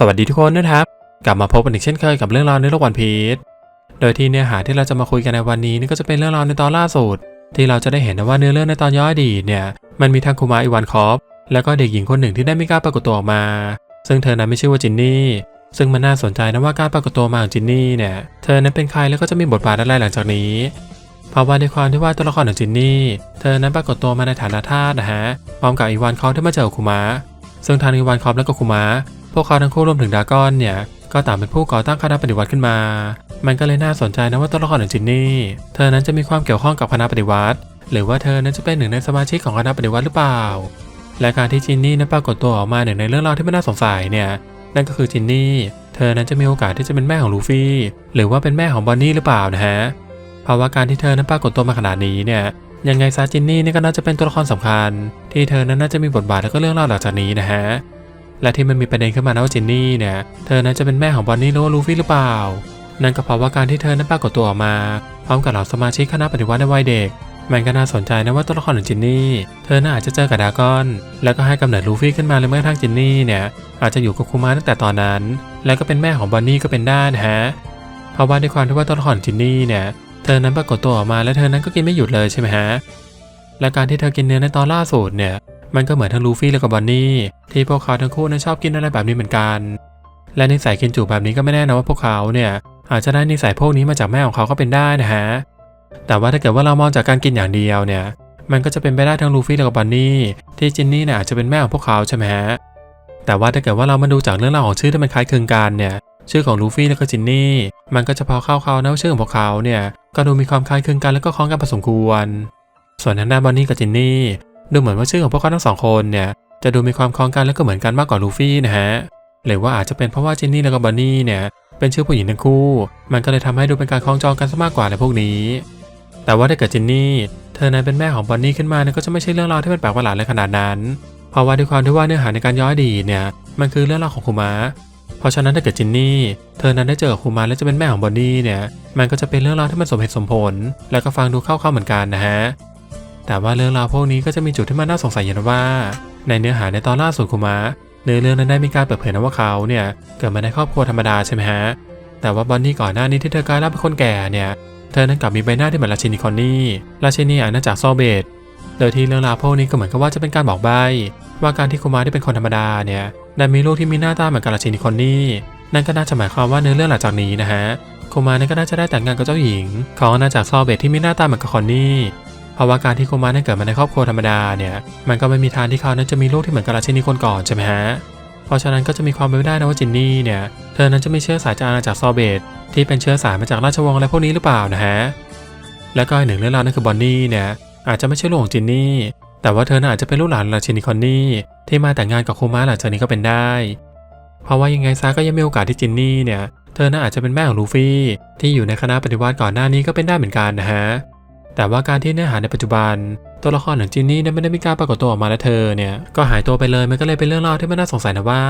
สวัสดีทุกคนนะครับ กลับมาพบกันอีกเช่นเคยกับเรื่องราวในโลกวันพีชโดยที่เนื้อหาที่เราจะมาคุยกันในวันนี้นี่ก็จะเป็นเรื่องราวในตอนล่าสุด ที่เราจะได้เห็นนะว่าเนื้อเรื่องในตอนย้อนอดีตเนี่ยมันมีทั้งคูมาอีวานคอฟแล้วก็เด็กหญิงคนหนึ่งที่ได้ไมีกล้าปรากฏตัวออกมา ซึ่งเธอนั้นไม่ชื่อว่าจินนี่ซึ่งมันน่าสนใจนะว่าการปรากฏตัวมาของจินนี่เนี่ยเธอนั้นเป็นใครแล้วก็จะมีบทบาทอะไรหลังจากนี้เพราะว่าในความที่ว่าตัวละครของจินนี่เธอนั้นปรากฏตัวมาในฐานะทาสนะฮะพร้อมกับอีวานคอฟที่มาเจอคุมะซึ่งทางอีวานคอฟและก็คุมะ วกเขาทั้งคู่รวมถึงดากอนเนี่ยก็ต่างเป็นผู้ก่อตั้งคณะปฏิวัติขึ้นมา มันก็เลยน่าสนใจนะว่าตัวละครของจินนี่ เธอนั้นจะมีความเกี่ยวข้องกับคณะปฏิวัติ หรือว่าเธอนั้นจะเป็นหนึ่งในสมาชิกของคณะปฏิวัติหรือเปล่า และการที่จินนี่นั้นปรากฏตัวออกมาหนึ่งในเรื่องราวที่ไม่น่าสงสัยเนี่ย นั่นก็คือจินนี่ เธอนั้นจะมีโอกาสที่จะเป็นแม่ของลูฟี่ หรือว่าเป็นแม่ของบอนนี่หรือเปล่านะฮะ เพราะว่าการที่เธอนั้นปรากฏตัวมาขนาดนี้เนี่ย ยังไงซาจินนี่นี่ก็น่าจะเป็นตัวละครสำคัญ ที่เธอนั้นน่าจะมีบทบาทแล้วก็เรื่องราวหลังจากนี้นะฮะ และที่มันมีประเด็นขึ้นมานะว่าจินนี่เนี่ย เธอนั้นจะเป็นแม่ของบอนนี่หรือว่าลูฟี่หรือเปล่า นั่นก็เพราะว่าการที่เธอนั้นปรากฏตัวออกมา พร้อมกับเหล่าสมาชิกคณะปฏิวัติในวัยเด็ก มันก็น่าสนใจนะว่าตัวละครของจินนี่ เธอน่าอาจจะเจอกับดากอน แล้วก็ให้กำเนิดลูฟี่ขึ้นมาเลยเมื่อกระทั่งจินนี่เนี่ย อาจจะอยู่กับคุมาตั้งแต่ตอนนั้น แล้วก็เป็นแม่ของบอนนี่ก็เป็นได้นะฮะ เพราะว่าด้วยความที่ว่าตัวละครจินนี่เนี่ย เธอนั้นปรากฏตัวออกมาและเธอนั้นก็กินไม่หยุดเลยใช่ไหมฮะ และการที่เธอกินเนื้อในตอนล่าสุดเนี่ย มันก็เหมือนทั้งลูฟี่และกับบอนนี่ที่พวกเขาทั้งคู่นั้นชอบกินอะไรแบบนี้เหมือนกัน และนิสัยกินจุแบบนี้ก็ไม่แน่นะว่าพวกเขาเนี่ยอาจจะได้นิสัยพวกนี้มาจากแม่ของเขาก็เป็นได้นะฮะ แต่ว่าถ้าเกิดว่าเรามองจากการกินอย่างเดียวเนี่ย มันก็จะเป็นไปได้ทั้งลูฟี่และกับบอนนี่ที่จินนี่เนี่ยอาจจะเป็นแม่ของพวกเขาใช่ไหมฮะ แต่ว่าถ้าเกิดว่าเรามาดูจากเรื่องราวของชื่อที่มันคล้ายคลึงกันเนี่ย ชื่อของลูฟี่และก็จินนี่ มันก็จะพอเข้าเขานะว่าชื่อของพวกเขาเนี่ย ก็ดูมีความคล้ายคลึงกันแล้วก็คล้องกันพอสมควร ส่วนทางด้านบอนนี่กับจินนี่ ดูเหมือนว่าชื่อของพวกเขาทั้งสองคนเนี่ยจะดูมีความคล้องกันและก็เหมือนกันมากกว่าลูฟี่นะฮะหรือว่าอาจจะเป็นเพราะว่าจินนี่และก็บอนนี่เนี่ยเป็นชื่อผู้หญิงทั้งคู่ มันก็เลยทำให้ดูเป็นการคล้องจองกันซะมากกว่าในพวกนี้ แต่ว่าถ้าเกิดจินนี่เธอนั้นเป็นแม่ของบอนนี่ขึ้นมาเนี่ยก็จะไม่ใช่เรื่องราวที่มันแปลกประหลาดเลยขนาดนั้น เพราะว่าด้วยความที่ว่าเนื้อหาในการย้อนดีเนี่ยมันคือเรื่องราวของคุมะเพราะฉะนั้นถ้าเกิดจินนี่ เธอนั้นได้เจอคุมะและจะเป็นแม่ของบอนนี่เนี่ย มันก็จะเป็นเรื่องราวที่มันสมเหตุสมผล แล้วก็ฟังดูเข้าๆเหมือนกันนะฮะ แต่ว่าเรื่องราวพวกนี้ก็จะมีจุดที่มันน่าสงสัยอยู่นะว่า ในเนื้อหาในตอนล่าสุดคุมะเนื้อเรื่องนั้นได้มีการเปิดเผยนะว่าเขาเนี่ยเกิดมาในครอบครัวธรรมดาใช่ไหมฮะแต่ว่าบอนนี่ก่อนหน้านี้ที่เธอกลายร่างเป็นคนแก่เนี่ยเธอนั้นกลับมีใบหน้าที่เหมือนราชินีคอนนี่ราชินีอาณาจักรโซเบตโดยที่เรื่องราวพวกนี้ก็เหมือนกับว่าจะเป็นการบอกใบ้ว่าการที่คุมาที่เป็นคนธรรมดาเนี่ยได้มีลูกที่มีหน้าตาเหมือนกับราชินีคอนนี่นั่นก็น่าจะหมายความว่าเนื้อเรื่องหลังจากนี้นะฮะคุมานั้นก็น่าจะได้แต่งงานกับเจ้าหญิง ของอาณาจักรโซเบตที่มีหน้าตาเหมือนกับคอนนี่ เพราะว่าการที่โคมานั้นเกิดมาในครอบครัวธรรมดาเนี่ย มันก็ไม่มีทางที่เขานั้นจะมีลูกที่เหมือนกับราชินีคนก่อนใช่ไหมฮะ เพราะฉะนั้นก็จะมีความเป็นไปได้นะว่าจินนี่เนี่ย เธอนั้นจะไมีเชื้อสายจากอาณาจักรโซเบตที่เป็นเชื้อสายมาจากราชวงศ์อะไรพวกนี้หรือเปล่านะฮะ แล้วก็อีกหนึ่งเรื่องราวนั่นคือบอนนี่เนี่ยอาจจะไม่ใช่ลูกของจินนี่ แต่ว่าเธอน่าอาจจะเป็นลูกหลานราชินีคอนนี่ที่มาแต่งงานกับโคมาหลังจากนี้ก็เป็นได้ เพราะว่ายังไงซะก็ยังมีโอกาสที่จินนี่เนี่ย เธอน่าอาจจะเป็นแม่ของลูฟี่ที่อยู่ในคณะปฏิวัติก่อนหน้านี้ก็เป็นได้เหมือนกันนะฮะ แต่ว่าการที่เนื้อหาในปัจจุบัน ตัวละครของจินนี่ไม่ได้มีการปรากฏตัวออกมาและเธอเนี่ยก็หายตัวไปเลยมันก็เลยเป็นเรื่องราวที่ไม่น่าสงสัยนะว่า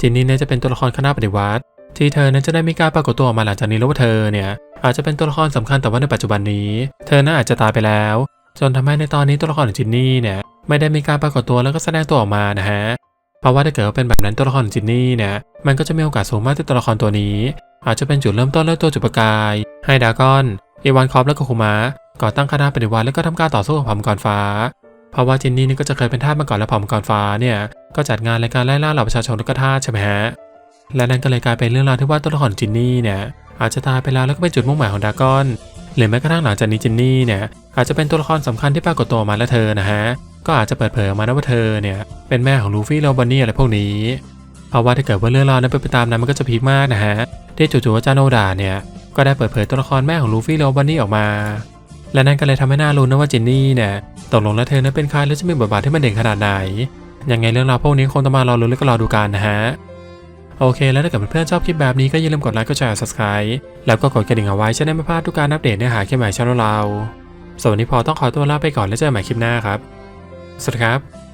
จินนี่เนี่ยจะเป็นตัวละครคณะปฏิวัติที่เธอนั้นจะได้มีการปรากฏตัวออกมาหลังจากนี้แล้วว่าเธอเนี่ยอาจจะเป็นตัวละครสำคัญแต่ว่าในปัจจุบันนี้ เธอน่าอาจจะตายไปแล้ว จนทำให้ในตอนนี้ตัวละครของจินนี่เนี่ยไม่ได้มีการปรากฏตัวแล้วก็แสดงตัวออกมานะฮะเพราะว่าถ้าเกิดว่าเป็นแบบนั้นตัวละครของจินนี่เนี่ยมันก็จะมีโอกาสสูงมากที่ตัวละครตัวนี้ อาจจะเป็นจุดเริ่มต้นและตัวจุดประกาย ให้ดากอนอีวานคอฟและก็คุมะ ก่อตั้งคณะปฏิวัติและก็ทำการต่อสู้กับเผ่ามังกรฟ้า เพราะว่าจินนี่นี่ก็จะเคยเป็นทาสมาก่อนและเผ่ามังกรฟ้าเนี่ยก็จัดงานรายการไล่ล่าเหล่าประชาชนและก็ทาสใช่ไหมฮะและนั่นก็เลยกลายเป็นเรื่องราวที่ว่าตัวละครจินนี่เนี่ยอาจจะตายไปแล้วแล้วก็เป็นจุดมุ่งหมายของดากอนหรือแม้กระทั่งหลังจากนี้จินนี่เนี่ยอาจจะเป็นตัวละครสำคัญที่ปรากฏตัวมาและเธอนะฮะก็อาจจะเปิดเผยมานะว่าเธอเนี่ยเป็นแม่ของลูฟี่โรบอนนี่อะไรพวกนี้ เพราะว่าถ้าเกิดว่าเรื่องราวนั้นเป็นไปตามนั้นมันก็จะพีคมากนะฮะที่จู่ๆอาจารย์โนดาเนี่ยก็ได้เปิดเผยตัวละครแม่ของลูฟี่โรบอนนี่ออกมา และนั่นก็เลยทำให้น่ารู้นะว่าจินนี่เนี่ยตกลงแล้วเธอนั้นเป็นใครและจะมีบทบาทที่มันเด่นขนาดไหน ยังไงเรื่องราวพวกนี้คงต้องมารอรู้และก็รอดูกันนะฮะ โอเค แล้วถ้าเกิดเพื่อนๆชอบคลิปแบบนี้ก็อย่าลืมกดไลค์กดแชร์ subscribe แล้วก็กดกระดิ่งเอาไว้จะได้ไม่พลาดทุกการอัปเดตเนื้อหาคลิปใหม่ช่องเราส่วนวันนี้พอต้องขอตัวลาไปก่อนแล้วเจอกันใหม่คลิปหน้าครับ สวัสดีครับ